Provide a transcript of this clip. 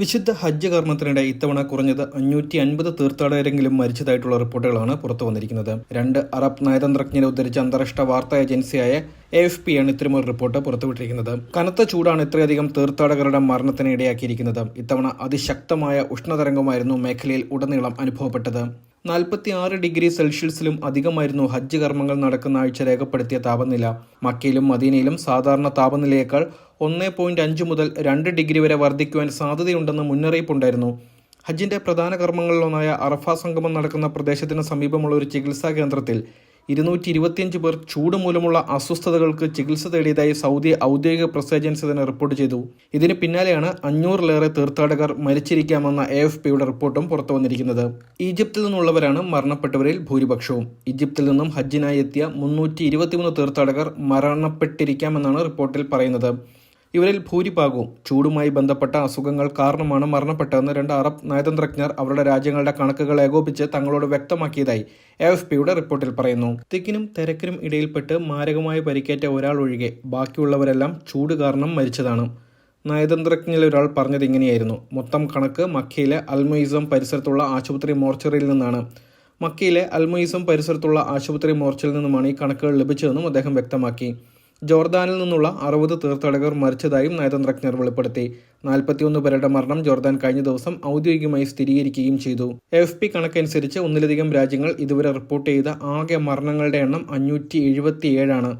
വിശുദ്ധ ഹജ്ജ് കർമ്മത്തിനിടെ ഇത്തവണ കുറഞ്ഞത് അഞ്ഞൂറ്റി അൻപത് തീർത്ഥാടകരെങ്കിലും മരിച്ചതായിട്ടുള്ള റിപ്പോർട്ടുകളാണ് പുറത്തു വന്നിരിക്കുന്നത്. രണ്ട് അറബ് നയതന്ത്രജ്ഞരെ ഉദ്ധരിച്ച അന്താരാഷ്ട്ര വാർത്താ ഏജൻസിയായ എ എഫ് പി ആണ് ഇത്തരമൊരു റിപ്പോർട്ട് പുറത്തുവിട്ടിരിക്കുന്നത്. കനത്ത ചൂടാണ് ഇത്രയധികം തീർത്ഥാടകരുടെ മരണത്തിന് ഇടയാക്കിയിരിക്കുന്നത്. ഇത്തവണ അതിശക്തമായ ഉഷ്ണതരംഗമായിരുന്നു മേഖലയിൽ ഉടനീളം അനുഭവപ്പെട്ടത്. നാൽപ്പത്തി ആറ് ഡിഗ്രി സെൽഷ്യസിലും അധികമായിരുന്നു ഹജ്ജ് കർമ്മങ്ങൾ നടക്കുന്ന ആഴ്ച രേഖപ്പെടുത്തിയ താപനില. മക്കയിലും മദീനയിലും സാധാരണ താപനിലയേക്കാൾ ഒന്ന് പോയിന്റ് അഞ്ച് മുതൽ രണ്ട് ഡിഗ്രി വരെ വർദ്ധിക്കുവാൻ സാധ്യതയുണ്ടെന്ന് മുന്നറിയിപ്പുണ്ടായിരുന്നു. ഹജ്ജിന്റെ പ്രധാന കർമ്മങ്ങളിലൊന്നായ അറഫ സംഗമം നടക്കുന്ന പ്രദേശത്തിന് സമീപമുള്ള ഒരു ചികിത്സാ കേന്ദ്രത്തിൽ ഇരുന്നൂറ്റി ഇരുപത്തിയഞ്ച് പേർ ചൂട് മൂലമുള്ള അസ്വസ്ഥതകൾക്ക് ചികിത്സ തേടിയതായി സൗദി ഔദ്യോഗിക പ്രസ് ഏജൻസി തന്നെ റിപ്പോർട്ട് ചെയ്തു. ഇതിന് പിന്നാലെയാണ് അഞ്ഞൂറിലേറെ തീർത്ഥാടകർ മരിച്ചിരിക്കാമെന്ന എ എഫ് പിയുടെ റിപ്പോർട്ടും പുറത്തു വന്നിരിക്കുന്നത്. ഈജിപ്തിൽ നിന്നുള്ളവരാണ് മരണപ്പെട്ടവരിൽ ഭൂരിപക്ഷവും. ഈജിപ്തിൽ നിന്നും ഹജ്ജിനായി എത്തിയ മുന്നൂറ്റി തീർത്ഥാടകർ മരണപ്പെട്ടിരിക്കാമെന്നാണ് റിപ്പോർട്ടിൽ പറയുന്നത്. ഇവരിൽ ഭൂരിഭാഗവും ചൂടുമായി ബന്ധപ്പെട്ട അസുഖങ്ങൾ കാരണമാണ് മരണപ്പെട്ടതെന്ന് രണ്ട് അറബ് നയതന്ത്രജ്ഞർ അവരുടെ രാജ്യങ്ങളുടെ കണക്കുകൾ ഏകോപിച്ച് തങ്ങളോട് വ്യക്തമാക്കിയതായി എഫ് പിയുടെ റിപ്പോർട്ടിൽ പറയുന്നു. തിക്കിനും തിരക്കിനും ഇടയിൽപ്പെട്ട് മാരകമായി പരിക്കേറ്റ ഒരാൾ ഒഴികെ ബാക്കിയുള്ളവരെല്ലാം ചൂട് കാരണം മരിച്ചതാണ്. നയതന്ത്രജ്ഞരിൽ ഒരാൾ പറഞ്ഞത് ഇങ്ങനെയായിരുന്നു. മൊത്തം കണക്ക് മക്കയിലെ അൽമൊയിസം പരിസരത്തുള്ള ആശുപത്രി മോർച്ചറിയിൽ നിന്നാണ്. മക്കയിലെ അൽമൊയിസം പരിസരത്തുള്ള ആശുപത്രി മോർച്ചറിൽ നിന്നുമാണ് ഈ കണക്കുകൾ ലഭിച്ചതെന്നും അദ്ദേഹം വ്യക്തമാക്കി. ജോർദാനിൽ നിന്നുള്ള അറുപത് തീർത്ഥാടകർ മരിച്ചതായും നയതന്ത്രജ്ഞർ വെളിപ്പെടുത്തി. നാൽപ്പത്തിയൊന്ന് പേരുടെ മരണം ജോർദാൻ കഴിഞ്ഞ ദിവസം ഔദ്യോഗികമായി സ്ഥിരീകരിക്കുകയും ചെയ്തു. എഫ് പി കണക്കനുസരിച്ച് ഒന്നിലധികം രാജ്യങ്ങൾ ഇതുവരെ റിപ്പോർട്ട് ചെയ്ത ആകെ മരണങ്ങളുടെ എണ്ണം അഞ്ഞൂറ്റി എഴുപത്തിയേഴാണ്